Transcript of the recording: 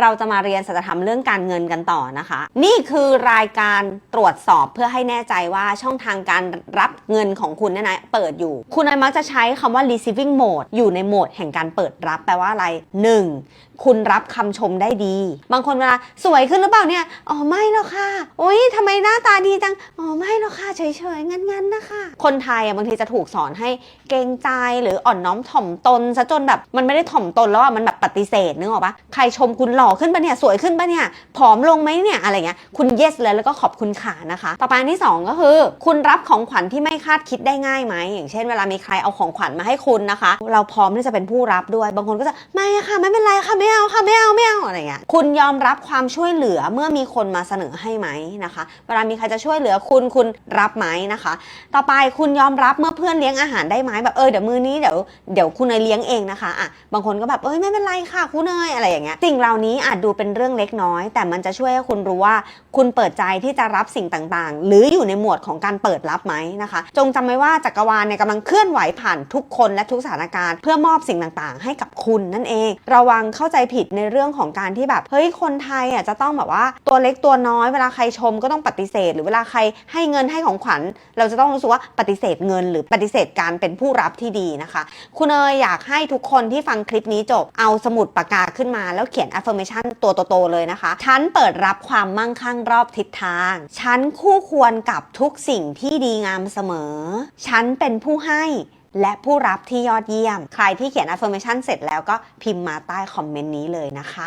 เราจะมาเรียนสัจธรรมเรื่องการเงินกันต่อนะคะ นี่คือรายการตรวจสอบเพื่อให้แน่ใจว่าช่องทางการรับเงินของคุณเนี่ยนะเปิดอยู่ คุณมักจะใช้คำว่า receiving mode อยู่ในโหมดแห่งการเปิดรับแปลว่าอะไร 1. คุณรับคำชมได้ดี บางคนเวลาสวยขึ้นหรือเปล่าเนี่ย อ๋อไม่หรอกค่ะโอ๊ยทำไมหน้าตาดีจัง อ๋อไม่หรอกค่ะเฉยๆงั้นๆนะคะ คนไทยอะบางทีจะถูกสอนให้เกรงใจหรืออ่อนน้อมถ่อมตนซะจนแบบมันไม่ได้ถ่อมตนแล้วอะมันแบบปฏิเสธนึกออกปะใครชมคุณหล่อขึ้นปะเนี่ยสวยขึ้นปะเนี่ยผอมลงไหมเนี่ยอะไรเงี้ยคุณ yes เลยแล้วก็ขอบคุณขานะคะ ต่อไปอันที่สองก็คือ คุณรับของขวัญที่ไม่คาดคิดได้ง่ายไหมอย่างเช่นเวลามีใครเอาของขวัญมาให้คุณนะคะ เราพร้อมที่จะเป็นผู้รับด้วย บางคนก็จะไม่ค่ะไม่เป็นไรค่ะไม่เอาค่ะไม่เอาไม่เอาอะไรเงี้ยคุณยอมรับความช่วยเหลือเมื่อมีคนมาเสนอให้ไหมนะคะ เวลามีใครจะช่วยเหลือคุณคุณรับไหมนะคะ ต่อไปคุณยอมรับเมื่อเพื่อนเลี้ยงอาหารได้ไหมแบบเออเดี๋ยวมือนี้เดี๋ยวเดี๋ยวคุณเนยเลี้ยงเองนะคะอะบางคนก็แบบเอ้ยไม่เป็นไรค่ะคุณเนยอะไรอย่างเงี้ยสิ่งเหล่านี้อาจดูเป็นเรื่องเล็กน้อย แต่มันจะช่วยให้คุณรู้ว่า คุณเปิดใจที่จะรับสิ่งต่างๆ หรืออยู่ในหมวดของการเปิดรับไหมนะคะ จงจำไว้ว่าจักรวาลเนี่ยกำลังเคลื่อนไหวผ่านทุกคนและทุกสถานการณ์เพื่อมอบสิ่งต่างๆ ให้กับคุณนั่นเอง ระวังเข้าใจผิดในเรื่องของการที่แบบเฮ้ยคนไทยอะจะต้องแบบว่าตัวเล็กตัวน้อย เวลาใครชมก็ต้องปฏิเสธ หรือเวลาใครให้เงินให้ของขวัญ เราจะต้องรู้สึกว่าปฏิเสธเงิน หรือปฏิเสธการเป็นผู้รับที่ดีนะคะ คุณเอ๋ยอยากให้ทุกคนที่ฟังคลิปนี้จบเอาสมุดปากกาขึ้นมาแล้วเขียน affirmation ตัวโตๆเลยนะคะ ฉันเปิดรับความมั่งคั่งรอบทิศทาง ฉันคู่ควรกับทุกสิ่งที่ดีงามเสมอ ฉันเป็นผู้ให้และผู้รับที่ยอดเยี่ยม ใครที่เขียน affirmation เสร็จแล้วก็พิมพ์มาใต้คอมเมนต์นี้เลยนะคะ